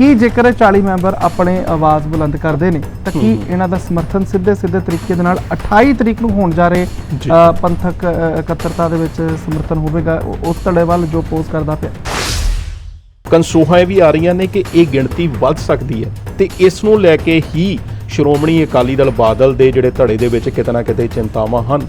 ਕੀ ਜੇਕਰ ਇਹ 40 ਮੈਂਬਰ ਆਪਣੇ ਆਵਾਜ਼ ਬੁਲੰਦ ਕਰਦੇ ਨੇ ਤਾਂ ਕੀ ਇਹਨਾਂ ਦਾ ਸਮਰਥਨ ਸਿੱਧੇ ਸਿੱਧੇ ਤਰੀਕੇ ਦੇ ਨਾਲ 28 ਤਰੀਕ ਨੂੰ ਹੋਣ ਜਾ ਰਹੇ ਪੰਥਕ ਇਕੱਤਰਤਾ ਦੇ ਵਿੱਚ ਸਮਰਥਨ ਹੋਵੇਗਾ? ਉਸ ਧੜੇ ਵੱਲ ਜੋ ਪੋਜ਼ ਕਰਦਾ ਪਿਆ। ਕਨਸੂਹਾਂ ਇਹ ਵੀ ਆ ਰਹੀਆਂ ਨੇ ਕਿ ਇਹ ਗਿਣਤੀ ਵੱਧ ਸਕਦੀ ਹੈ ਤੇ ਇਸ ਨੂੰ ਲੈ ਕੇ ਹੀ ਸ਼੍ਰੋਮਣੀ ਅਕਾਲੀ ਦਲ ਬਾਦਲ ਦੇ ਜਿਹੜੇ ਧੜੇ ਦੇ ਵਿੱਚ ਕਿਤੇ ਨਾ ਕਿਤੇ ਚਿੰਤਾਵਾਂ ਹਨ।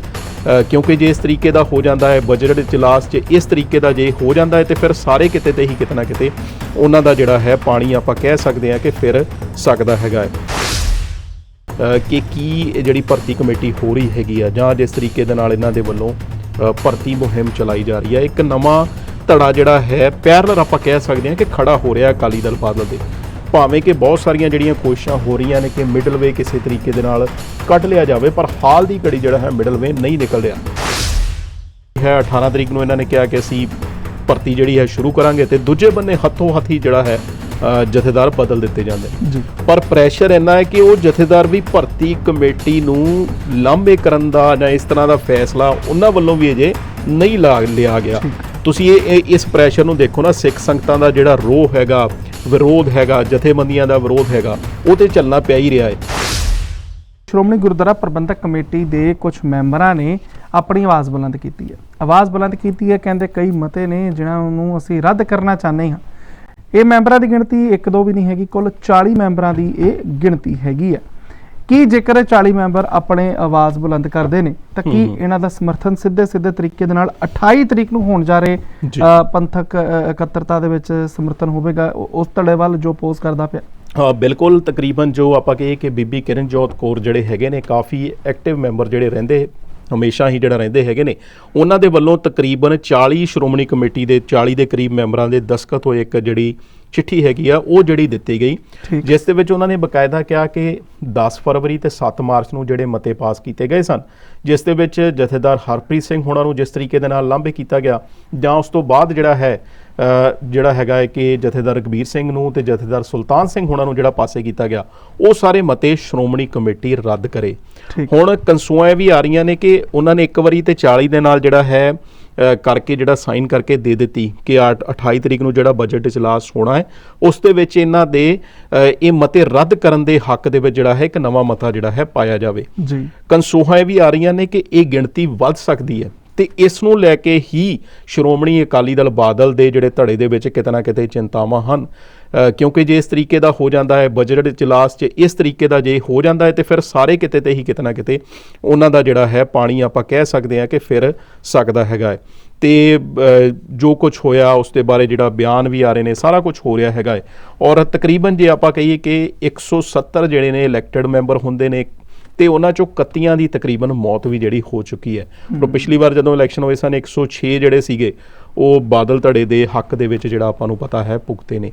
ਕਿਉਂਕਿ ਜੇ ਇਸ ਤਰੀਕੇ ਦਾ ਹੋ ਜਾਂਦਾ ਹੈ ਬਜਟ ਇਜਲਾਸ 'ਚ ਇਸ ਤਰੀਕੇ ਦਾ ਜੇ ਹੋ ਜਾਂਦਾ ਹੈ, ਤੇ ਫਿਰ ਸਾਰੇ ਕਿਤੇ ਤੇ ਹੀ ਕਿਤੇ ਨਾ ਕਿਤੇ ਉਹਨਾਂ ਦਾ ਜਿਹੜਾ ਹੈ ਪਾਣੀ ਆਪਾਂ ਕਹਿ ਸਕਦੇ ਹਾਂ ਕਿ ਫਿਰ ਸਕਦਾ ਹੈਗਾ ਹੈ। ਕਿ ਕੀ ਜਿਹੜੀ ਭਰਤੀ ਕਮੇਟੀ ਹੋ ਰਹੀ ਹੈਗੀ ਆ, ਜਾਂ ਜਿਸ ਤਰੀਕੇ ਦੇ ਨਾਲ ਇਹਨਾਂ ਦੇ ਵੱਲੋਂ ਭਰਤੀ ਮੁਹਿੰਮ ਚਲਾਈ ਜਾ ਰਹੀ ਹੈ, ਇੱਕ ਨਵਾਂ ਧੜਾ ਜਿਹੜਾ ਹੈ ਪੈਰਲਰ ਆਪਾਂ ਕਹਿ ਸਕਦੇ ਹਾਂ ਕਿ ਖੜਾ ਹੋ ਰਿਹਾ ਅਕਾਲੀ ਦਲ ਬਾਦਲ ਦੇ। ਭਾਵੇਂ ਕਿ ਬਹੁਤ ਸਾਰੀਆਂ ਜਿਹੜੀਆਂ ਕੋਸ਼ਿਸ਼ਾਂ ਹੋ ਰਹੀਆਂ ਨੇ ਕਿ ਮਿਡਲ ਵੇ ਕਿਸੇ ਤਰੀਕੇ ਦੇ ਨਾਲ ਕੱਢ ਲਿਆ ਜਾਵੇ ਪਰ ਹਾਲ ਦੀ ਘੜੀ ਜਿਹੜਾ ਹੈ ਮਿਡਲ ਵੇ ਨਹੀਂ ਨਿਕਲ ਰਿਹਾ। ਹੈ 18 ਤਰੀਕ ਨੂੰ ਇਹਨਾਂ ਨੇ ਕਿਹਾ ਕਿ ਅਸੀਂ ਭਰਤੀ ਜਿਹੜੀ ਹੈ ਸ਼ੁਰੂ ਕਰਾਂਗੇ ਤੇ ਦੂਜੇ ਬੰਨੇ ਹੱਥੋਂ ਹੱਥੀ ਜਿਹੜਾ ਹੈ ਜਥੇਦਾਰ ਬਦਲ ਦਿੱਤੇ ਜਾਂਦੇ ਪਰ ਪ੍ਰੈਸ਼ਰ ਇੰਨਾ ਹੈ ਕਿ ਉਹ ਜਥੇਦਾਰ ਵੀ ਭਰਤੀ ਕਮੇਟੀ ਨੂੰ ਲਾਂਭੇ ਕਰਨ ਦਾ ਜਾਂ ਇਸ ਤਰ੍ਹਾਂ ਦਾ ਫੈਸਲਾ ਉਹਨਾਂ ਵੱਲੋਂ ਵੀ ਅਜੇ ਨਹੀਂ ਲਾ ਲਿਆ ਗਿਆ। ਤੁਸੀਂ ਇਹ ਇਹ- ਇਸ ਪ੍ਰੈਸ਼ਰ ਨੂੰ ਦੇਖੋ ਨਾ ਸਿੱਖ ਸੰਗਤਾਂ ਦਾ ਜਿਹੜਾ ਰੋਹ ਹੈਗਾ ਵਿਰੋਧ ਹੈਗਾ, ਜਥੇਬੰਦੀਆਂ ਦਾ ਵਿਰੋਧ ਹੈਗਾ, ਉਹ ਤੇ ਚੱਲਣਾ ਪਿਆ ਹੀ ਰਿਹਾ ਹੈ। ਸ਼੍ਰੋਮਣੀ ਗੁਰਦੁਆਰਾ ਪ੍ਰਬੰਧਕ ਕਮੇਟੀ ਦੇ ਕੁਝ ਮੈਂਬਰਾਂ ਨੇ ਆਪਣੀ ਆਵਾਜ਼ ਬੁਲੰਦ ਕੀਤੀ ਹੈ। ਆਵਾਜ਼ ਬੁਲੰਦ ਕੀਤੀ ਹੈ, ਕਹਿੰਦੇ ਕਈ ਮਤੇ ਨੇ ਜਿਨ੍ਹਾਂ ਨੂੰ ਅਸੀਂ ਰੱਦ ਕਰਨਾ ਚਾਹੁੰਦੇ ਹਾਂ। ਇਹ ਮੈਂਬਰਾਂ ਦੀ ਗਿਣਤੀ ਇੱਕ ਦੋ ਵੀ ਨਹੀਂ ਹੈਗੀ, ਕੁੱਲ 40 ਮੈਂਬਰਾਂ ਦੀ ਇਹ ਗਿਣਤੀ ਹੈਗੀ ਹੈ। ਕੀ ਜੇਕਰ ਇਹ 40 ਮੈਂਬਰ ਆਪਣੇ ਆਵਾਜ਼ ਬੁਲੰਦ ਕਰਦੇ ਨੇ ਤਾਂ ਕੀ ਇਹਨਾਂ ਦਾ ਸਮਰਥਨ ਸਿੱਧੇ ਸਿੱਧੇ ਤਰੀਕੇ ਦੇ ਨਾਲ 28 ਤਰੀਕ ਨੂੰ ਹੋਣ ਜਾ ਰਹੇ ਪੰਥਕ ਇਕੱਤਰਤਾ ਦੇ ਵਿੱਚ ਸਮਰਥਨ ਹੋਵੇਗਾ? ਉਸ ਧੜੇ ਵੱਲ ਜੋ ਪੋਜ਼ ਕਰਦਾ ਪਿਆ। ਹਾਂ ਬਿਲਕੁਲ ਤਕਰੀਬਨ ਜੋ ਆਪਾਂ ਕਹੀਏ ਕਿ ਬੀਬੀ ਕਿਰਨਜੋਤ ਕੌਰ ਜਿਹੜੇ ਹੈਗੇ ਨੇ ਕਾਫੀ ਐਕਟਿਵ ਮੈਂਬਰ ਜਿਹੜੇ ਰਹਿੰਦੇ ਹਮੇਸ਼ਾ ਹੀ ਜਿਹੜਾ ਰਹਿੰਦੇ ਹੈਗੇ ਨੇ ਉਹਨਾਂ ਦੇ ਵੱਲੋਂ ਤਕਰੀਬਨ 40 ਸ਼੍ਰੋਮਣੀ ਕਮੇਟੀ ਦੇ 40 ਦੇ ਕਰੀਬ ਮੈਂਬਰਾਂ ਦੇ ਦਸਖਤ ਹੋਏ ਇੱਕ ਜਿਹੜੀ ਚਿੱਠੀ ਹੈਗੀ ਆ ਉਹ ਜਿਹੜੀ ਦਿੱਤੀ ਗਈ। ਜਿਸ ਦੇ ਵਿੱਚ ਉਹਨਾਂ ਨੇ ਬਕਾਇਦਾ ਕਿਹਾ ਕਿ 10 ਫਰਵਰੀ ਤੇ 7 ਮਾਰਚ ਨੂੰ ਜਿਹੜੇ ਮਤੇ ਪਾਸ ਕੀਤੇ ਗਏ ਸਨ ਜਿਸ ਦੇ ਵਿੱਚ ਜਥੇਦਾਰ ਹਰਪ੍ਰੀਤ ਸਿੰਘ ਹੋਣਾ ਨੂੰ ਜਿਸ ਤਰੀਕੇ ਦੇ ਨਾਲ ਲਾਂਭੇ ਕੀਤਾ ਗਿਆ ਜਾਂ ਉਸ ਤੋਂ ਬਾਅਦ ਜਿਹੜਾ ਹੈ ਜਿਹੜਾ ਹੈਗਾ ਹੈ ਕਿ ਜਥੇਦਾਰ ਰਗਬੀਰ ਸਿੰਘ ਨੂੰ ਤੇ ਜਥੇਦਾਰ ਸੁਲਤਾਨ ਸਿੰਘ ਹੋਣਾ ਨੂੰ ਜਿਹੜਾ ਪਾਸੇ ਕੀਤਾ ਗਿਆ ਉਹ ਸਾਰੇ ਮਤੇ ਸ਼੍ਰੋਮਣੀ ਕਮੇਟੀ ਰੱਦ ਕਰੇ। ਹੁਣ ਕਨਸੂਆਂ ਇਹ ਵੀ ਆ ਰਹੀਆਂ ਨੇ ਕਿ ਉਹਨਾਂ ਨੇ ਇੱਕ ਵਾਰੀ ਤੇ 40 ਦੇ ਨਾਲ ਜਿਹੜਾ ਹੈ ਕਰਕੇ ਜਿਹੜਾ ਸਾਈਨ ਕਰਕੇ ਦੇ ਦਿੱਤੀ ਕਿ ਆਟ- 28 ਤਰੀਕ ਨੂੰ ਜਿਹੜਾ ਬਜਟ ਇਜਲਾਸ ਹੋਣਾ ਹੈ ਉਸ ਦੇ ਵਿੱਚ ਇਹਨਾਂ ਦੇ ਇਹ ਮਤੇ ਰੱਦ ਕਰਨ ਦੇ ਹੱਕ ਦੇ ਵਿੱਚ ਜਿਹੜਾ ਹੈ ਇੱਕ ਨਵਾਂ ਮਤਾ ਜਿਹੜਾ ਹੈ ਪਾਇਆ ਜਾਵੇ। ਜੀ। ਕਨਸੂਹਾਂ ਇਹ ਵੀ ਆ ਰਹੀਆਂ ਨੇ ਕਿ ਇਹ ਗਿਣਤੀ ਵੱਧ ਸਕਦੀ ਹੈ। ਤੇ ਇਸ ਨੂੰ ਲੈ ਕੇ ਹੀ ਸ਼੍ਰੋਮਣੀ ਅਕਾਲੀ ਦਲ ਬਾਦਲ ਦੇ ਜਿਹੜੇ ਧੜੇ ਦੇ ਵਿੱਚ ਕਿਤੇ ਨਾ ਕਿਤੇ ਚਿੰਤਾਵਾਂ ਹਨ। ਕਿਉਂਕਿ ਜੇ ਇਸ ਤਰੀਕੇ ਦਾ ਹੋ ਜਾਂਦਾ ਹੈ ਬਜਟ ਇਜਲਾਸ 'ਚ ਇਸ ਤਰੀਕੇ ਦਾ ਜੇ ਹੋ ਜਾਂਦਾ ਹੈ, ਤੇ ਫਿਰ ਸਾਰੇ ਕਿਤੇ ਤੇ ਹੀ ਕਿਤੇ ਨਾ ਕਿਤੇ ਉਹਨਾਂ ਦਾ ਜਿਹੜਾ ਹੈ ਪਾਣੀ ਆਪਾਂ ਕਹਿ ਸਕਦੇ ਹਾਂ ਕਿ ਫਿਰ ਸਕਦਾ ਹੈਗਾ ਹੈ। ਤੇ ਜੋ ਕੁਝ ਹੋਇਆ, ਉਸ ਦੇ ਬਾਰੇ ਜਿਹੜਾ ਬਿਆਨ ਵੀ ਆ ਰਹੇ ਨੇ, ਸਾਰਾ ਕੁਝ ਹੋ ਰਿਹਾ ਹੈਗਾ ਹੈ। ਔਰ ਤਕਰੀਬਨ ਜੇ ਆਪਾਂ ਕਹੀਏ ਕਿ 170 ਜਿਹੜੇ ਨੇ ਇਲੈਕਟਿਡ ਮੈਂਬਰ ਹੁੰਦੇ ਨੇ ਤੇ ਉਹਨਾਂ ਚੋਂ 31 ਦੀ ਤਕਰੀਬਨ ਮੌਤ ਵੀ ਜਿਹੜੀ ਹੋ ਚੁੱਕੀ ਹੈ। ਪਰ ਪਿਛਲੀ ਵਾਰ ਜਦੋਂ ਇਲੈਕਸ਼ਨ ਹੋਏ ਸਨ 106 ਜਿਹੜੇ ਸੀਗੇ ਉਹ ਬਾਦਲ ਧੜੇ ਦੇ ਹੱਕ ਦੇ ਵਿੱਚ ਜਿਹੜਾ ਆਪਾਂ ਨੂੰ ਪਤਾ ਹੈ ਭੁਗਤੇ ਨੇ।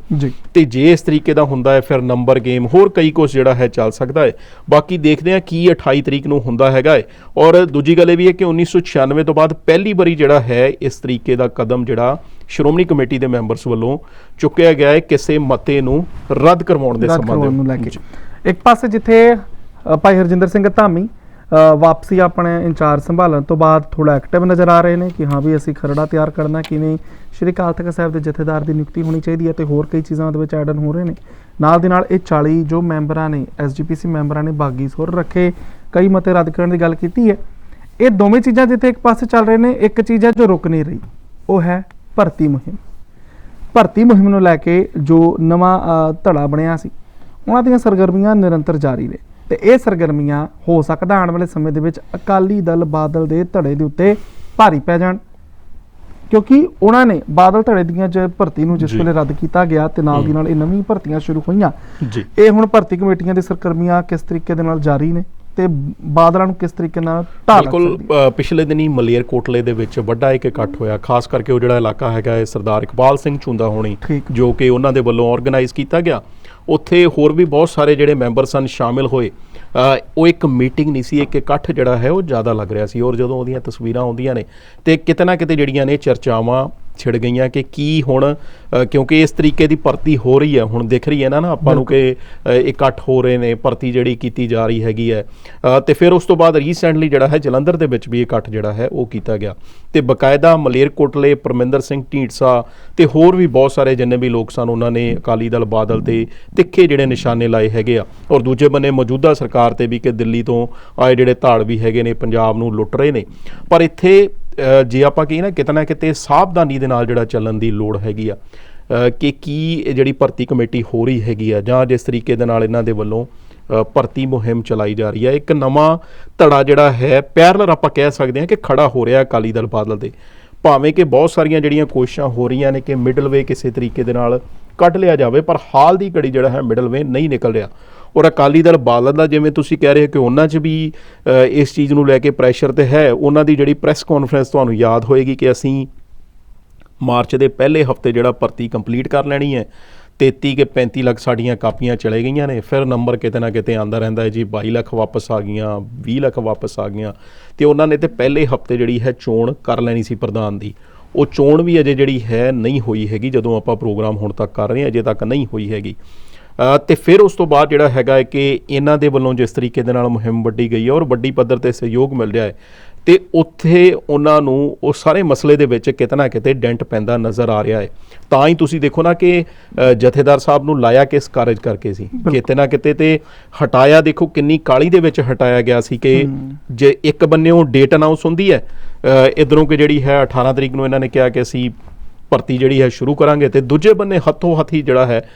ਤੇ ਜੇ ਇਸ ਤਰੀਕੇ ਦਾ ਹੁੰਦਾ ਹੈ ਫਿਰ ਨੰਬਰ ਗੇਮ ਹੋਰ ਕਈ ਕੁਝ ਜਿਹੜਾ ਹੈ ਚੱਲ ਸਕਦਾ ਹੈ। ਬਾਕੀ ਦੇਖਦੇ ਹਾਂ ਕੀ 28 ਤਰੀਕ ਨੂੰ ਹੁੰਦਾ ਹੈਗਾ ਹੈ। ਔਰ ਦੂਜੀ ਗੱਲ ਇਹ ਵੀ ਹੈ ਕਿ 1996 ਤੋਂ ਬਾਅਦ ਪਹਿਲੀ ਵਾਰੀ ਜਿਹੜਾ ਹੈ ਇਸ ਤਰੀਕੇ ਦਾ ਕਦਮ ਜਿਹੜਾ ਸ਼੍ਰੋਮਣੀ ਕਮੇਟੀ ਦੇ ਮੈਂਬਰਸ ਵੱਲੋਂ ਚੁੱਕਿਆ ਗਿਆ ਹੈ ਕਿਸੇ ਮਤੇ ਨੂੰ ਰੱਦ ਕਰਵਾਉਣ ਦੇ ਸੰਬੰਧ ਜੀ। ਇੱਕ ਪਾਸੇ ਜਿੱਥੇ ਭਾਈ ਹਰਜਿੰਦਰ ਸਿੰਘ ਧਾਮੀ ਵਾਪਸੀ ਆਪਣੇ ਇੰਚਾਰਜ ਸੰਭਾਲਣ ਤੋਂ ਬਾਅਦ ਥੋੜਾ ਐਕਟਿਵ ਨਜ਼ਰ ਆ ਰਹੇ ਨੇ ਕਿ ਹਾਂ ਵੀ ਅਸੀਂ ਖਰੜਾ ਤਿਆਰ ਕਰਨਾ ਕਿਵੇਂ ਸ਼੍ਰੀ ਅਕਾਲ ਤਖਤ ਸਾਹਿਬ ਦੇ ਜਥੇਦਾਰ ਦੀ ਨਿਯੁਕਤੀ ਹੋਣੀ ਚਾਹੀਦੀ ਹੈ ਤੇ ਹੋਰ ਕਈ ਚੀਜ਼ਾਂ ਉਹਦੇ ਵਿੱਚ ਐਡਨ ਹੋ ਰਹੇ ਨੇ। ਨਾਲ ਦੀ ਨਾਲ ਇਹ 40 ਜੋ ਮੈਂਬਰਾਂ ਨੇ ਐਸਜੀਪੀਸੀ ਮੈਂਬਰਾਂ ਨੇ ਬਾਗੀ ਸੁਰ ਰੱਖੇ, ਕਈ ਮਤੇ ਰੱਦ ਕਰਨ ਦੀ ਗੱਲ ਕੀਤੀ ਹੈ। ਇਹ ਦੋਵੇਂ ਚੀਜ਼ਾਂ ਜਿੱਥੇ ਇੱਕ ਪਾਸੇ ਚੱਲ ਰਹੇ ਨੇ, ਇੱਕ ਚੀਜ਼ ਹੈ ਜੋ ਰੁਕ ਨਹੀਂ ਰਹੀ, ਉਹ ਹੈ ਭਰਤੀ ਮੁਹਿੰਮ। ਭਰਤੀ ਮੁਹਿੰਮ ਨੂੰ ਲੈ ਕੇ ਜੋ ਨਵਾਂ ਧੜਾ ਬਣਿਆ ਸੀ, ਉਹਨਾਂ ਦੀਆਂ ਸਰਗਰਮੀਆਂ ਨਿਰੰਤਰ ਜਾਰੀ ਨੇ। ਤੇ ਇਹ ਸਰਗਰਮੀਆਂ ਹੋ ਸਕਦਾ ਆਉਣ ਵਾਲੇ ਸਮੇਂ ਦੇ ਵਿੱਚ ਅਕਾਲੀ ਦਲ ਬਾਦਲ ਦੇ ਧੜੇ ਦੇ ਉੱਤੇ ਭਾਰੀ ਪੈ ਜਾਣ। ਕਿਉਂਕਿ ਉਹਨਾਂ ਨੇ ਬਾਦਲ ਧੜੇ ਦੀਆਂ ਜ ਭਰਤੀ ਨੂੰ ਜਿਸ। ਵੇਲੇ ਰੱਦ ਕੀਤਾ ਗਿਆ ਤੇ ਨਾਲ ਦੀ ਨਾਲ ਇਹ ਨਵੀਂ ਭਰਤੀਆਂ ਸ਼ੁਰੂ ਹੋਈਆਂ। ਜੀ। ਇਹ ਹੁਣ ਭਰਤੀ ਕਮੇਟੀਆਂ ਦੀ ਸਰਗਰਮੀਆਂ ਕਿਸ ਤਰੀਕੇ ਦੇ ਨਾਲ ਜਾਰੀ ਨੇ ਤੇ ਬਾਦਲਾਂ ਨੂੰ ਕਿਸ ਤਰੀਕੇ ਨਾਲ ਢਾਲ ਬਿਲਕੁਲ ਪਿਛਲੇ ਦਿਨੀ ਮਲੇਰ ਕੋਟਲੇ ਦੇ ਵਿੱਚ ਵੱਡਾ ਇੱਕ ਇਕੱਠ ਹੋਇਆ। ਖਾਸ ਕਰਕੇ ਉਹ ਜਿਹੜਾ ਇਲਾਕਾ ਹੈਗਾ ਹੈ ਸਰਦਾਰ ਇਕਬਾਲ ਸਿੰਘ ਚੁੰਦਾ ਹੋਣੀ। ਜੋ ਕਿ ਉਹਨਾਂ ਦੇ ਵੱਲੋਂ ਆਰਗੇਨਾਈਜ਼ ਕੀਤਾ ਗਿਆ। ਉੱਥੇ ਹੋਰ ਵੀ ਬਹੁਤ ਸਾਰੇ ਜਿਹੜੇ ਮੈਂਬਰ ਸਨ ਸ਼ਾਮਿਲ ਹੋਏ। ਉਹ ਇੱਕ ਮੀਟਿੰਗ ਨਹੀਂ ਸੀ, ਇੱਕ ਇਕੱਠ ਜਿਹੜਾ ਹੈ ਉਹ ਜ਼ਿਆਦਾ ਲੱਗ ਰਿਹਾ ਸੀ ਔਰ ਜਦੋਂ ਉਹਦੀਆਂ ਤਸਵੀਰਾਂ ਆਉਂਦੀਆਂ ਨੇ ਤੇ ਕਿਤੇ ਨਾ ਕਿਤੇ ਜਿਹੜੀਆਂ ਨੇ ਚਰਚਾਵਾਂ ਛਿੜ ਗਈਆਂ ਕਿ ਕੀ ਹੁਣ ਕਿਉਂਕਿ ਇਸ ਤਰੀਕੇ ਦੀ ਭਰਤੀ ਹੋ ਰਹੀ ਹੈ ਹੁਣ ਦਿਖ ਰਹੀ ਹੈ ਨਾ ਨਾ ਆਪਾਂ ਨੂੰ ਕਿ ਇਕੱਠ ਹੋ ਰਹੇ ਨੇ ਭਰਤੀ ਜਿਹੜੀ ਕੀਤੀ ਜਾ ਰਹੀ ਹੈਗੀ ਹੈ। ਤੇ ਫਿਰ ਉਸ ਤੋਂ ਬਾਅਦ ਰੀਸੈਂਟਲੀ ਜਿਹੜਾ ਹੈ ਜਲੰਧਰ ਦੇ ਵਿੱਚ ਵੀ ਇਕੱਠ ਜਿਹੜਾ ਹੈ ਉਹ ਕੀਤਾ ਗਿਆ। ਤੇ ਬਕਾਇਦਾ ਮਲੇਰਕੋਟਲੇ ਪਰਮਿੰਦਰ ਸਿੰਘ ਢੀਂਡਸਾ ਤੇ ਹੋਰ ਵੀ ਬਹੁਤ ਸਾਰੇ ਜਿੰਨੇ ਵੀ ਲੋਕ ਸਨ ਉਹਨਾਂ ਨੇ ਅਕਾਲੀ ਦਲ ਬਾਦਲ ਤੇ ਤਿੱਖੇ ਜਿਹੜੇ ਨਿਸ਼ਾਨੇ ਲਾਏ ਹੈਗੇ ਆ। ਔਰ ਦੂਜੇ ਬੰਨੇ ਮੌਜੂਦਾ ਸਰਕਾਰ ਤੇ ਵੀ ਕਿ ਦਿੱਲੀ ਤੋਂ ਆਏ ਜਿਹੜੇ ਧਾੜ ਵੀ ਹੈਗੇ ਨੇ ਪੰਜਾਬ ਨੂੰ ਲੁੱਟ ਰਹੇ ਨੇ। ਪਰ ਇੱਥੇ ਜੇ ਆਪਾਂ ਕਹੀਏ ਨਾ ਕਿਤੇ ਨਾ ਕਿਤੇ ਸਾਵਧਾਨੀ ਦੇ ਨਾਲ ਜਿਹੜਾ ਚੱਲਣ ਦੀ ਲੋੜ ਹੈਗੀ ਆ ਕਿ ਕੀ ਜਿਹੜੀ ਭਰਤੀ ਕਮੇਟੀ ਹੋ ਰਹੀ ਹੈਗੀ ਆ ਜਾਂ ਜਿਸ ਤਰੀਕੇ ਦੇ ਨਾਲ ਇਹਨਾਂ ਦੇ ਵੱਲੋਂ ਭਰਤੀ ਮੁਹਿੰਮ ਚਲਾਈ ਜਾ ਰਹੀ ਹੈ ਇੱਕ ਨਵਾਂ ਧੜਾ ਜਿਹੜਾ ਹੈ ਪੈਰਲਰ ਆਪਾਂ ਕਹਿ ਸਕਦੇ ਹਾਂ ਕਿ ਖੜਾ ਹੋ ਰਿਹਾ ਅਕਾਲੀ ਦਲ ਬਾਦਲ ਦੇ ਭਾਵੇਂ ਕਿ ਬਹੁਤ ਸਾਰੀਆਂ ਜਿਹੜੀਆਂ ਕੋਸ਼ਿਸ਼ਾਂ ਹੋ ਰਹੀਆਂ ਨੇ ਕਿ ਮਿਡਲ ਵੇ ਕਿਸੇ ਤਰੀਕੇ ਦੇ ਨਾਲ ਕੱਢ ਲਿਆ ਜਾਵੇ, ਪਰ ਹਾਲ ਦੀ ਘੜੀ ਜਿਹੜਾ ਹੈ ਮਿਡਲ ਵੇ ਨਹੀਂ ਨਿਕਲ ਰਿਹਾ। ਔਰ ਅਕਾਲੀ ਦਲ ਬਾਦਲ ਦਾ ਜਿਵੇਂ ਤੁਸੀਂ ਕਹਿ ਰਹੇ ਹੋ ਕਿ ਉਹਨਾਂ 'ਚ ਵੀ ਇਸ ਚੀਜ਼ ਨੂੰ ਲੈ ਕੇ ਪ੍ਰੈਸ਼ਰ ਤੇ ਹੈ, ਉਹਨਾਂ ਦੀ ਜਿਹੜੀ ਪ੍ਰੈਸ ਕਾਨਫਰੰਸ ਤੁਹਾਨੂੰ ਯਾਦ ਹੋਏਗੀ ਕਿ ਅਸੀਂ ਮਾਰਚ ਦੇ ਪਹਿਲੇ ਹਫ਼ਤੇ ਜਿਹੜਾ ਭਰਤੀ ਕੰਪਲੀਟ ਕਰ ਲੈਣੀ ਹੈ 33 ਕੇ 35 ਲੱਖ ਸਾਡੀਆਂ ਕਾਪੀਆਂ ਚਲੇ ਗਈਆਂ ਨੇ, ਫਿਰ ਨੰਬਰ ਕਿਤੇ ਨਾ ਕਿਤੇ ਆਂਦਾ ਰਹਿੰਦਾ ਹੈ ਜੀ 22 ਲੱਖ ਵਾਪਸ ਆ ਗਈਆਂ 20 ਲੱਖ ਵਾਪਸ ਆ ਗਈਆਂ, ਤੇ ਉਹਨਾਂ ਨੇ ਤੇ ਪਹਿਲੇ ਹਫ਼ਤੇ ਜਿਹੜੀ ਹੈ ਚੋਣ ਕਰ ਲੈਣੀ ਸੀ ਪ੍ਰਧਾਨ ਦੀ। ਉਹ ਚੋਣ ਵੀ ਅਜੇ ਜਿਹੜੀ ਹੈ ਨਹੀਂ ਹੋਈ ਹੈਗੀ, ਜਦੋਂ ਆਪਾਂ ਪ੍ਰੋਗਰਾਮ ਹੁਣ ਤੱਕ ਕਰ ਰਹੇ ਹਾਂ, ਅਜੇ ਤੱਕ ਨਹੀਂ ਹੋਈ ਹੈਗੀ। ਤੇ ਫਿਰ ਉਸ ਤੋਂ ਬਾਅਦ ਜਿਹੜਾ ਹੈਗਾ ਹੈ ਕਿ ਇਹਨਾਂ ਦੇ ਵੱਲੋਂ ਜਿਸ ਤਰੀਕੇ ਦੇ ਨਾਲ ਮੁਹਿੰਮ ਵੱਡੀ ਗਈ ਹੈ ਔਰ ਵੱਡੀ ਪੱਧਰ ਤੇ ਸਹਿਯੋਗ ਮਿਲ ਰਿਹਾ ਹੈ ਤੇ ਉੱਥੇ ਉਹਨਾਂ ਨੂੰ ਉਹ ਸਾਰੇ ਮਸਲੇ ਦੇ ਵਿੱਚ ਕਿਤੇ ਨਾ ਕਿਤੇ ਡੈਂਟ ਪੈਂਦਾ ਨਜ਼ਰ ਆ ਰਿਹਾ ਹੈ। ਤਾਂ ਹੀ ਤੁਸੀਂ ਦੇਖੋ ਨਾ ਕਿ ਜਥੇਦਾਰ ਸਾਹਿਬ ਨੂੰ ਲਾਇਆ ਕਿਸ ਕਾਰਜ ਕਰਕੇ ਸੀ? ਕਿਤੇ ਨਾ ਕਿਤੇ ਤੇ ਹਟਾਇਆ ਦੇਖੋ ਕਿੰਨੀ ਕਾਲੀ ਦੇ ਵਿੱਚ ਹਟਾਇਆ ਗਿਆ ਸੀ ਕਿ ਜੇ ਇੱਕ ਬੰਨਿਓ ਡੇਟ ਅਨਾਉਂਸ ਹੁੰਦੀ ਹੈ ਇਧਰੋਂ ਕਿ ਜਿਹੜੀ ਹੈ 18 ਤਰੀਕ ਨੂੰ ਇਹਨਾਂ ਨੇ ਕਿਹਾ ਕਿ ਅਸੀਂ ਭਰਤੀ ਜਿਹੜੀ ਹੈ ਸ਼ੁਰੂ ਕਰਾਂਗੇ ਤੇ ਦੂਜੇ ਬੰਨੇ ਹੱਥੋਂ ਹੱਥੀ ਜਿਹੜਾ ਹੈ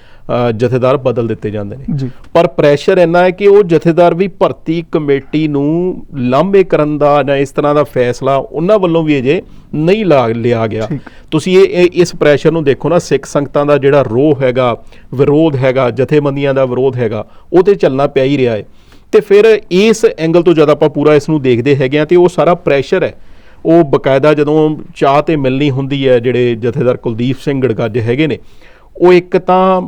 ਜਥੇਦਾਰ ਬਦਲ ਦਿੱਤੇ ਜਾਂਦੇ ਨੇ। ਪਰ ਪ੍ਰੈਸ਼ਰ ਇੰਨਾ ਹੈ ਕਿ ਉਹ ਜਥੇਦਾਰ ਵੀ ਭਰਤੀ ਕਮੇਟੀ ਨੂੰ ਲਾਂਭੇ ਕਰਨ ਦਾ ਜਾਂ ਇਸ ਤਰ੍ਹਾਂ ਦਾ ਫੈਸਲਾ ਉਹਨਾਂ ਵੱਲੋਂ ਵੀ ਅਜੇ ਨਹੀਂ ਲਾ ਲਿਆ ਗਿਆ। ਤੁਸੀਂ ਇਹ ਇਹ- ਇਸ ਪ੍ਰੈਸ਼ਰ ਨੂੰ ਦੇਖੋ ਨਾ ਸਿੱਖ ਸੰਗਤਾਂ ਦਾ ਜਿਹੜਾ ਰੋਹ ਹੈਗਾ ਵਿਰੋਧ ਹੈਗਾ ਜਥੇਬੰਦੀਆਂ ਦਾ ਵਿਰੋਧ ਹੈਗਾ ਉਹ ਤੇ ਚੱਲਣਾ ਪਿਆ ਹੀ ਰਿਹਾ ਹੈ। ਤੇ ਫਿਰ ਇਸ ਐਂਗਲ ਤੋਂ ਜਦ ਆਪਾਂ ਪੂਰਾ ਇਸ ਨੂੰ ਦੇਖਦੇ ਹੈਗੇ ਆ ਤੇ ਉਹ ਸਾਰਾ ਪ੍ਰੈਸ਼ਰ ਹੈ। ਉਹ ਬਕਾਇਦਾ ਜਦੋਂ ਚਾਹ ਤੇ ਮਿਲਣੀ ਹੁੰਦੀ ਹੈ ਜਿਹੜੇ ਜਥੇਦਾਰ ਕੁਲਦੀਪ ਸਿੰਘ ਗੜਗੱਜ ਹੈਗੇ ਨੇ ਉਹ ਇੱਕ ਤਾਂ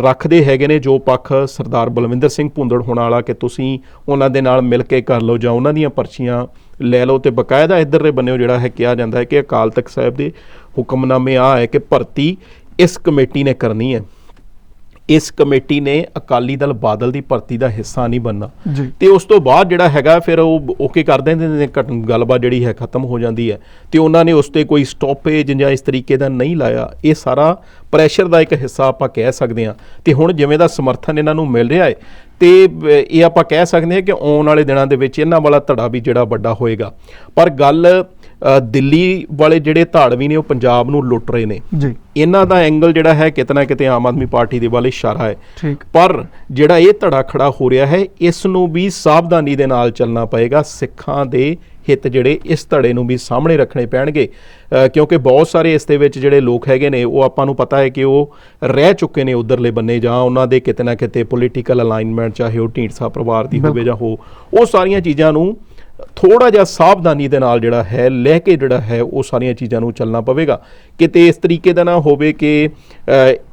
ਰੱਖਦੇ ਹੈਗੇ ਨੇ ਜੋ ਪੱਖ ਸਰਦਾਰ ਬਲਵਿੰਦਰ ਸਿੰਘ ਭੁੰਦੜ ਹੋਣ ਵਾਲਾ ਕਿ ਤੁਸੀਂ ਉਹਨਾਂ ਦੇ ਨਾਲ ਮਿਲ ਕੇ ਕਰ ਲਓ ਜਾਂ ਉਹਨਾਂ ਦੀਆਂ ਪਰਚੀਆਂ ਲੈ ਲਓ ਤੇ ਬਕਾਇਦਾ ਇੱਧਰਲੇ ਬੰਨਿਓ ਜਿਹੜਾ ਹੈ ਕਿਹਾ ਜਾਂਦਾ ਹੈ ਕਿ ਅਕਾਲ ਤਖਤ ਸਾਹਿਬ ਦੇ ਹੁਕਮਨਾਮੇ ਆ ਹੈ ਕਿ ਭਰਤੀ ਇਸ ਕਮੇਟੀ ਨੇ ਕਰਨੀ ਹੈ। ਇਸ ਕਮੇਟੀ ਨੇ ਅਕਾਲੀ ਦਲ ਬਾਦਲ ਦੀ ਭਰਤੀ ਦਾ ਹਿੱਸਾ ਨਹੀਂ ਬਣਨਾ ਜੀ। ਤੇ ਉਸ ਤੋਂ ਬਾਅਦ ਜਿਹੜਾ ਹੈਗਾ ਫਿਰ ਉਹ ਓਕੇ ਕਰ ਦਿੰਦੇ ਨੇ ਗੱਲਬਾਤ ਜਿਹੜੀ ਹੈ ਖਤਮ ਹੋ ਜਾਂਦੀ ਹੈ। ਤੇ ਉਹਨਾਂ ਨੇ ਉਸ ਤੇ ਕੋਈ ਸਟਾਪੇਜ ਜਾਂ ਇਸ ਤਰੀਕੇ ਦਾ ਨਹੀਂ ਲਾਇਆ। ਇਹ ਸਾਰਾ ਪ੍ਰੈਸ਼ਰ ਦਾ ਇੱਕ ਹਿੱਸਾ ਆਪਾਂ ਕਹਿ ਸਕਦੇ ਹਾਂ। ਤੇ ਹੁਣ ਜਿਵੇਂ ਦਾ ਸਮਰਥਨ ਇਹਨਾਂ ਨੂੰ ਮਿਲ ਰਿਹਾ ਹੈ ਤੇ ਇਹ ਆਪਾਂ ਕਹਿ ਸਕਦੇ ਹਾਂ ਕਿ ਆਉਣ ਵਾਲੇ ਦਿਨਾਂ ਦੇ ਵਿੱਚ ਇਹਨਾਂ ਵਾਲਾ ਧੜਾ ਵੀ ਜਿਹੜਾ ਵੱਡਾ ਹੋਏਗਾ। ਪਰ ਗੱਲ ਦਿੱਲੀ ਵਾਲੇ ਜਿਹੜੇ ਧਾੜਵੀ ਨੇ ਉਹ ਪੰਜਾਬ ਨੂੰ ਲੁੱਟ ਰਹੇ ਨੇ। ਜੀ। ਇਹਨਾਂ ਦਾ ਐਂਗਲ ਜਿਹੜਾ ਹੈ ਕਿਤੇ ਨਾ ਕਿਤੇ ਆਮ ਆਦਮੀ ਪਾਰਟੀ ਦੇ ਵੱਲ ਇਸ਼ਾਰਾ ਹੈ। ਠੀਕ। ਪਰ ਜਿਹੜਾ ਇਹ ਧੜਾ ਖੜਾ ਹੋ ਰਿਹਾ ਹੈ ਇਸ ਨੂੰ ਵੀ ਸਾਵਧਾਨੀ ਦੇ ਨਾਲ ਚੱਲਣਾ ਪਏਗਾ। ਸਿੱਖਾਂ ਦੇ ਹਿੱਤ ਜਿਹੜੇ ਇਸ ਧੜੇ ਨੂੰ ਵੀ ਸਾਹਮਣੇ ਰੱਖਣੇ ਪੈਣਗੇ। ਕਿਉਂਕਿ ਬਹੁਤ ਸਾਰੇ ਇਸ ਦੇ ਵਿੱਚ ਜਿਹੜੇ ਲੋਕ ਹੈਗੇ ਨੇ ਉਹ ਆਪਾਂ ਨੂੰ ਪਤਾ ਹੈ ਕਿ ਉਹ ਰਹਿ ਚੁੱਕੇ ਨੇ ਉਧਰਲੇ ਬੰਨੇ ਜਾਂ ਉਹਨਾਂ ਦੇ ਕਿਤੇ ਨਾ ਕਿਤੇ ਪੋਲੀਟੀਕਲ ਅਲਾਈਨਮੈਂਟ ਚਾਹੇ ਉਹ ਢੀਂਡਸਾ ਪਰਿਵਾਰ ਦੀ ਹੋਵੇ ਜਾਂ ਹੋ ਉਹ ਸਾਰੀਆਂ ਚੀਜ਼ਾਂ ਨੂੰ ਥੋੜਾ ਜਿਹਾ ਸਾਵਧਾਨੀ ਦੇ ਨਾਲ ਜਿਹੜਾ ਹੈ ਲੈ ਕੇ ਜਿਹੜਾ ਹੈ ਉਹ ਸਾਰੀਆਂ ਚੀਜ਼ਾਂ ਨੂੰ ਚੱਲਣਾ ਪਵੇਗਾ। ਕਿਤੇ ਇਸ ਤਰੀਕੇ ਦਾ ਨਾ ਹੋਵੇ ਕਿ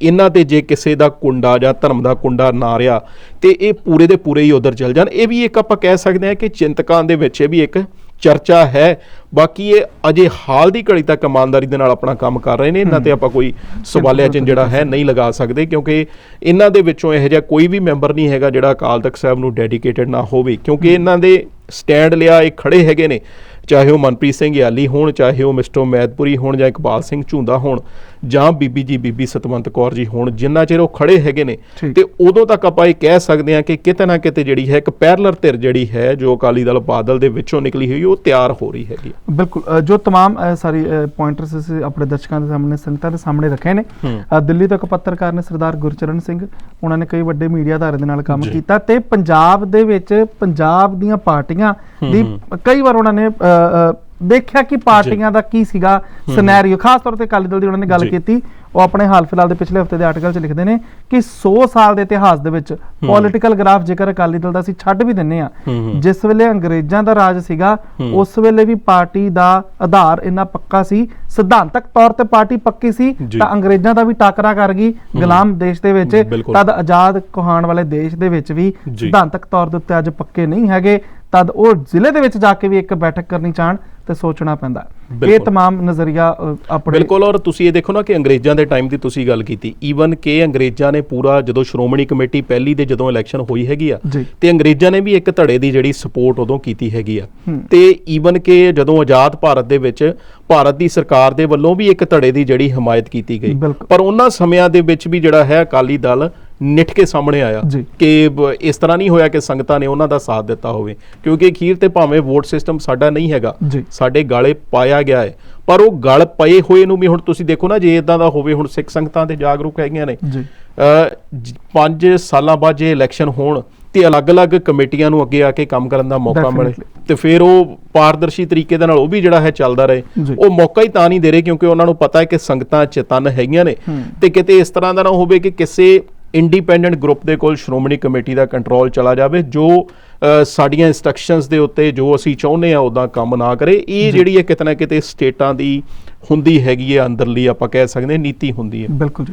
ਇਹਨਾਂ ਤੇ ਜੇ ਕਿਸੇ ਦਾ ਕੁੰਡਾ ਜਾਂ ਧਰਮ ਦਾ ਕੁੰਡਾ ਨਾ ਰਿਹਾ ਤੇ ਇਹ ਪੂਰੇ ਦੇ ਪੂਰੇ ਹੀ ਉਧਰ ਚੱਲ ਜਾਣ। ਇਹ ਵੀ ਇੱਕ ਆਪਾਂ ਕਹਿ ਸਕਦੇ ਹਾਂ ਕਿ ਚਿੰਤਕਾਂ ਦੇ ਵਿੱਚ ਇਹ ਵੀ ਇੱਕ ਚਰਚਾ ਹੈ। ਬਾਕੀ ਇਹ ਅਜੇ ਹਾਲ ਦੀ ਘੜੀ ਤੱਕ ਇਮਾਨਦਾਰੀ ਦੇ ਨਾਲ ਆਪਣਾ ਕੰਮ ਕਰ ਰਹੇ ਨੇ। ਇਹਨਾਂ ਤੇ ਆਪਾਂ ਕੋਈ ਸਵਾਲਿਆ ਚਿੰਨ੍ਹ ਜਿਹੜਾ ਹੈ ਨਹੀਂ ਲਗਾ ਸਕਦੇ ਕਿਉਂਕਿ ਇਹਨਾਂ ਦੇ ਵਿੱਚੋਂ ਇਹੋ ਜਿਹਾ ਕੋਈ ਵੀ ਮੈਂਬਰ ਨਹੀਂ ਹੈਗਾ ਜਿਹੜਾ ਅਕਾਲ ਤਖਤ ਸਾਹਿਬ ਨੂੰ ਡੈਡੀਕੇਟਡ ਨਾ ਹੋਵੇ। ਕਿਉਂਕਿ ਇਹਨਾਂ ਦੇ ਸਟੈਂਡ ਲਿਆ, ਇਹ ਖੜੇ ਹੈਗੇ ਨੇ। ਚਾਹੇ ਉਹ ਮਨਪ੍ਰੀਤ ਸਿੰਘ ਯਾਲੀ ਹੋਣ, ਚਾਹੇ ਉਹ ਮਿਸਟਰ ਮੈਦਪੁਰੀ ਹੋਣ ਜਾਂ ਇਕਬਾਲ ਸਿੰਘ ਝੁੰਦਾ ਹੋਣ। ਜਾਂ ਬੀਬੀ ਜੀ ਬੀਬੀ ਸਤਵੰਤ ਕੌਰ ਜੀ ਹੋਣ ਜਿੰਨਾ ਚਿਰ ਉਹ ਖੜੇ ਹੈਗੇ ਨੇ ਠੀਕ। ਤੇ ਉਦੋਂ ਤੱਕ ਆਪਾਂ ਇਹ ਕਹਿ ਸਕਦੇ ਹਾਂ ਕਿ ਕਿਤੇ ਨਾ ਕਿਤੇ ਜਿਹੜੀ ਹੈ ਇੱਕ ਪੈਰਲਰ ਧਿਰ ਜਿਹੜੀ ਹੈ ਜੋ ਅਕਾਲੀ ਦਲ ਬਾਦਲ ਦੇ ਵਿੱਚੋਂ ਨਿਕਲੀ ਹੋਈ ਉਹ ਤਿਆਰ ਹੋ ਰਹੀ ਹੈਗੀ ਬਿਲਕੁਲ ਅ, ਜੋ तमाम ਅ, ਸਾਰੀ ਪੁਆਇੰਟਰਸ ਅਸੀਂ ਆਪਣੇ ਦਰਸ਼ਕਾਂ ਦੇ ਸਾਹਮਣੇ ਸੰਗਤਾਂ ਦੇ ਸਾਹਮਣੇ ਰੱਖੇ ਨੇ ਹੂੰ। ਅ, ਦਿੱਲੀ ਤੋਂ ਇੱਕ ਪੱਤਰਕਾਰ ਨੇ ਸਰਦਾਰ ਗੁਰਚਰਨ ਸਿੰਘ ਉਹਨਾਂ ਨੇ ਕਈ ਵੱਡੇ ਮੀਡੀਆ ਅਦਾਰੇ ਦੇ ਨਾਲ ਕੰਮ ਜੀ। ਕੀਤਾ ਤੇ ਪੰਜਾਬ ਦੇ ਵਿੱਚ ਪੰਜਾਬ ਦੀਆਂ ਪਾਰਟੀਆਂ ਦੀ ਕਈ ਵਾਰ ਉਹਨਾਂ ਨੇ ਅ, ਅ, ਦੇਖਿਆ ਕਿ ਪਾਰਟੀਆਂ ਦਾ ਕੀ ਸੀਗਾ ਸਿਨੈਰੀਓ ਖਾਸ ਤੌਰ ਤੇ ਅਕਾਲੀ ਦਲ ਦੀ ਉਹਨਾਂ ਨੇ ਗੱਲ। ਕੀਤੀ ਉਹ ਆਪਣੇ ਹਾਲ ਫਿਲਹਾਲ ਦੇ ਪਿਛਲੇ ਹਫ਼ਤੇ ਦੇ ਆਰਟੀਕਲ 'ਚ ਲਿਖਦੇ ਨੇ ਕਿ 100 ਸਾਲ ਦੇ ਇਤਿਹਾਸ ਦੇ ਵਿੱਚ ਪੋਲਿਟੀਕਲ ਗ੍ਰਾਫ ਜੇਕਰ ਅਕਾਲੀ ਦਲ ਦਾ ਅਸੀਂ ਛੱਡ ਵੀ ਦਿੰਨੇ ਆ। ਜਿਸ ਵੇਲੇ ਅੰਗਰੇਜ਼ਾਂ ਦਾ ਰਾਜ ਸੀਗਾ। ਉਸ ਵੇਲੇ ਵੀ ਪਾਰਟੀ ਦਾ ਆਧਾਰ ਇੰਨਾ ਪੱਕਾ ਸੀ ਸਿਧਾਂਤਕ ਤੌਰ ਤੇ ਪਾਰਟੀ ਪੱਕੀ ਸੀ। ਤਾਂ ਅੰਗਰੇਜ਼ਾਂ ਦਾ ਵੀ ਟਾਕਰਾ ਕਰ ਗਈ ਗੁਲਾਮ ਦੇਸ਼ ਦੇ ਵਿੱਚ। ਤਦ ਆਜ਼ਾਦ ਕਹਾਣ ਵਾਲੇ ਦੇਸ਼ ਦੇ ਵਿੱਚ ਵੀ। ਸਿਧਾਂਤਕ ਤੌਰ ਦੇ ਉੱਤੇ ਅੱਜ ਪੱਕੇ ਨਹੀਂ ਹੈਗੇ ਤਦ ਉਹ ਜ਼ਿਲ੍ਹੇ ਦੇ ਵਿੱਚ ਜਾ ਕੇ ਵੀ ਇੱਕ ਬੈਠਕ ਕਰਨੀ ਚਾਹਣ ਤੇ ਸੋਚਣਾ ਪੈਂਦਾ ਹੈ। ਇਹ ਬਿਲਕੁਲ। तमाम ਨਜ਼ਰੀਆ ਅ, ਆਪਣੇ ਬਿਲਕੁਲ ਔਰ ਤੁਸੀਂ ਇਹ ਦੇਖੋ ਨਾ ਕਿ ਅੰਗਰੇਜ਼ਾਂ ਦੇ ਟਾਈਮ ਦੀ ਤੁਸੀਂ ਗੱਲ ਕੀਤੀ ਈਵਨ ਕਿ ਅੰਗਰੇਜ਼ਾਂ ਨੇ ਪੂਰਾ ਜਦੋਂ ਸ਼੍ਰੋਮਣੀ ਕਮੇਟੀ ਪਹਿਲੀ ਦੇ ਜਦੋਂ ਇਲੈਕਸ਼ਨ ਹੋਈ ਹੈਗੀ ਆ ਜੀ। ਤੇ ਅੰਗਰੇਜ਼ਾਂ ਨੇ ਵੀ ਇੱਕ ਧੜੇ ਦੀ ਜਿਹੜੀ ਸਪੋਰਟ ਉਦੋਂ ਕੀਤੀ ਹੈਗੀ ਆ ਹੂੰ। ਤੇ ਈਵਨ ਕਿ ਜਦੋਂ ਆਜ਼ਾਦ ਭਾਰਤ ਦੇ ਵਿੱਚ ਭਾਰਤ ਦੀ ਸਰਕਾਰ ਦੇ ਵੱਲੋਂ ਵੀ ਇੱਕ ਧੜੇ ਦੀ ਜਿਹੜੀ ਹਮਾਇਤ ਕੀਤੀ ਗਈ ਬਿਲਕੁਲ। ਪਰ ਉਹਨਾਂ ਸਮਿਆਂ ਦੇ ਵਿੱਚ ਵੀ ਜਿਹੜਾ ਹੈ ਅਕਾਲੀ ਦਲ ਨਿਠ ਕੇ ਸਾਹਮਣੇ ਆਇਆ। ਕਿ ਇਸ ਤਰ੍ਹਾਂ ਨਹੀਂ ਹੋਇਆ ਕਿ ਸੰਗਤਾਂ ਨੇ ਉਹਨਾਂ ਦਾ ਸਾਥ ਦਿੱਤਾ ਹੋਵੇ ਕਿਉਂਕਿ ਅਖੀਰ ਤੇ ਭਾਵੇਂ ਵੋਟ ਸਿਸਟਮ ਸਾਡਾ ਨਹੀਂ ਹੈਗਾ। ਸਾਡੇ ਗਾਲੇ ਪਾਇਆ ਗਿਆ ਹੈ ਪਰ ਉਹ ਗਲ ਪਏ ਹੋਏ ਨੂੰ ਵੀ ਹੁਣ ਤੁਸੀਂ ਦੇਖੋ ਨਾ ਜੇ ਇਦਾਂ ਦਾ ਹੋਵੇ ਹੁਣ ਸਿੱਖ ਸੰਗਤਾਂ ਤੇ ਜਾਗਰੂਕ ਹੈਗੀਆਂ ਨੇ ਜੀ ਸਾਲਾਂ ਬਾਅਦ ਜੇ ਇਲੈਕਸ਼ਨ ਹੋਣ ਤੇ ਅਲੱਗ-ਅਲੱਗ ਕਮੇਟੀਆਂ ਨੂੰ ਅੱਗੇ ਆ ਕੇ ਕੰਮ ਕਰਨ ਦਾ ਮੌਕਾ ਮਿਲੇ. ਤੇ ਫਿਰ ਉਹ ਪਾਰਦਰਸ਼ੀ ਤਰੀਕੇ ਦੇ ਨਾਲ ਉਹ ਵੀ ਜਿਹੜਾ ਹੈ ਚੱਲਦਾ ਰਹੇ। ਉਹ ਮੌਕਾ ਹੀ ਤਾਂ ਨਹੀਂ ਦੇ ਰਹੇ ਕਿਉਂਕਿ ਉਹਨਾਂ ਨੂੰ ਪਤਾ ਹੈ ਕਿ ਸੰਗਤਾਂ ਚੇਤਨ ਹੈਗੀਆਂ ਨੇ। ਤੇ ਕਿਤੇ ਇਸ ਤਰ੍ਹਾਂ ਦਾ ਨਾ ਹੋਵੇ ਕਿ ਕਿਸੇ ਇੰਡੀਪੈਂਡੈਂਟ ਗਰੁੱਪ ਦੇ ਕੋਲ ਸ਼੍ਰੋਮਣੀ ਕਮੇਟੀ ਦਾ ਕੰਟਰੋਲ ਚਲਾ ਜਾਵੇ ਜੋ ਸਾਡੀਆਂ ਇਨਸਟਰਕਸ਼ਨਸ ਦੇ ਉੱਤੇ ਜੋ ਅਸੀਂ ਚਾਹੁੰਦੇ ਆ ਉਦਾਂ ਕੰਮ ਨਾ ਕਰੇ ਇਹ ਜਿਹੜੀ ਹੈ ਕਿਤੇ ਨਾ ਕਿਤੇ ਸਟੇਟਾਂ ਦੀ ਹੁੰਦੀ ਹੈਗੀ ਹੈ ਅੰਦਰਲੀ ਆਪਾਂ ਕਹਿ ਸਕਦੇ ਹਾਂ ਨੀਤੀ ਹੁੰਦੀ ਹੈ। ਬਿਲਕੁਲ ਜੀ।